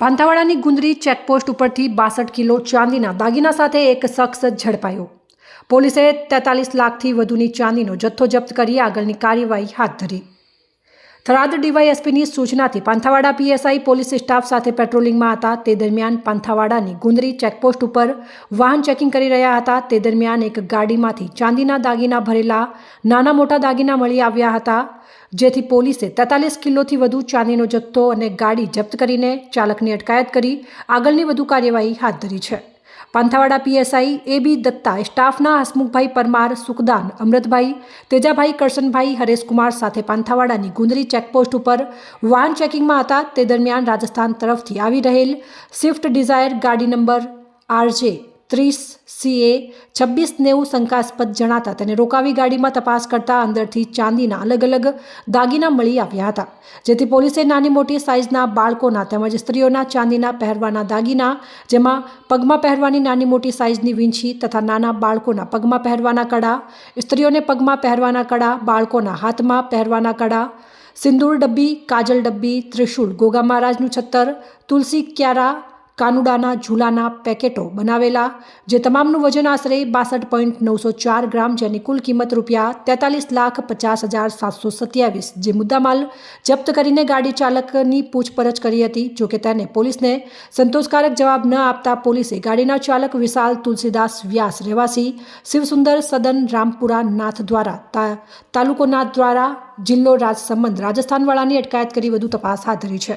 પાંથાવાડાની Gundri checkpost ઉપરથી બાસઠ kilo ચાંદીના દાગીના સાથે એક શખ્સ ઝડપાયો. પોલીસે તેતાલીસ લાખથી વધુની ચાંદીનો જથ્થો જપ્ત કરી આગળની કાર્યવાહી હાથ ધરી. થરાદ ડીવાયએસપીની સૂચનાથી પાંથાવાડા પીએસઆઈ પોલીસ સ્ટાફ સાથે પેટ્રોલિંગમાં હતા. તે દરમિયાન પાંથાવાડાની ગુંદરી ચેકપોસ્ટ ઉપર વાહન ચેકિંગ કરી રહ્યા હતા. તે દરમિયાન એક ગાડીમાંથી ચાંદીના દાગીના ભરેલા, નાના મોટા દાગીના મળી આવ્યા હતા, જેથી પોલીસે તેતાલીસ કિલોથી વધુ ચાંદીનો જથ્થો અને ગાડી જપ્ત કરીને ચાલકની અટકાયત કરી આગળની વધુ કાર્યવાહી હાથ ધરી છે. પાંથાવાડા પીએસઆઈ એ બી દત્તા, સ્ટાફના હસમુખભાઈ પરમાર, સુખદાન, અમૃતભાઈ, તેજાભાઈ કરશનભાઈ, હરેશકુમાર સાથે પાંથાવાડાની ગુંદરી ચેકપોસ્ટ ઉપર વાહન ચેકિંગમાં હતા. તે દરમિયાન રાજસ્થાન તરફથી આવી રહેલ સ્વિફ્ટ ડિઝાયર ગાડી નંબર આરજે ત્રીસ સીએ છવ્વીસ નેવું શંકાસ્પદ જણાતા તેને રોકાવી ગાડીમાં તપાસ કરતા અંદરથી ચાંદીના અલગ અલગ દાગીના મળી આવ્યા હતા, જેથી પોલીસે નાની મોટી સાઇઝના બાળકોના તેમજ સ્ત્રીઓના ચાંદીના પહેરવાના દાગીના, જેમાં પગમાં પહેરવાની નાની મોટી સાઇઝની વીંછી તથા નાના બાળકોના પગમાં પહેરવાના કડા, સ્ત્રીઓને પગમાં પહેરવાના કડા, બાળકોના હાથમાં પહેરવાના કડા, સિંદૂર ડબ્બી, કાજલ ડબ્બી ત્રિશુલ ગોગા મહારાજનું છત્તર, તુલસી ક્યારા કાનુડાના ઝૂલાના પેકેટો બનાવેલા, જે તમામનું વજન આશરે બાસઠ પોઈન્ટ નવસો ચાર ગ્રામ, જેની કુલ કિંમત રૂપિયા તેતાલીસ લાખ પચાસ હજાર સાતસો સત્યાવીસ, જે મુદ્દામાલ જપ્ત કરીને ગાડી ચાલકની પૂછપરછ કરી હતી જોકે તેને પોલીસને સંતોષકારક જવાબ ન આપતા પોલીસે ગાડીના ચાલક વિશાલ તુલસીદાસ વ્યાસ રહેવાસી શિવસુંદર સદન રામપુરા નાથ દ્વારા તાલુકો નાથ દ્વારા જિલ્લો રાજસંબંધ રાજસ્થાનવાળાની અટકાયત કરી વધુ તપાસ હાથ ધરી છે.